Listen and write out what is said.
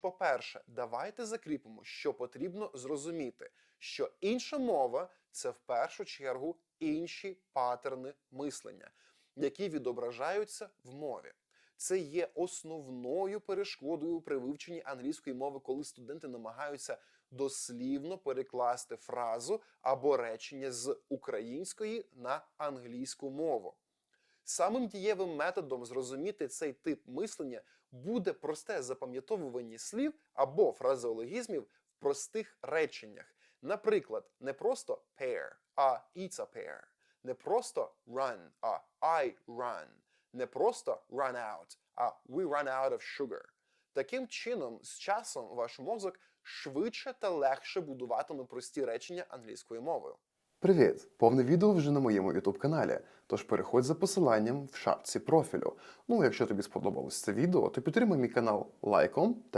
По-перше, давайте закріпимо, що потрібно зрозуміти, що інша мова це в першу чергу інші патерни мислення, які відображаються в мові. Це є основною перешкодою при вивченні англійської мови, коли студенти намагаються дослівно перекласти фразу або речення з української на англійську мову. Самим дієвим методом зрозуміти цей тип мислення буде просте запам'ятовування слів або фразеологізмів в простих реченнях. Наприклад, не просто pair, а it's a pair, не просто run, а I run, не просто run out, а we run out of sugar. Таким чином, з часом ваш мозок швидше та легше будуватиме прості речення англійською мовою. Привіт! Повне відео вже на моєму youtube каналі. Тож переходь за посиланням в шапці профілю. Ну, якщо тобі сподобалось це відео, то підтримай мій канал лайком та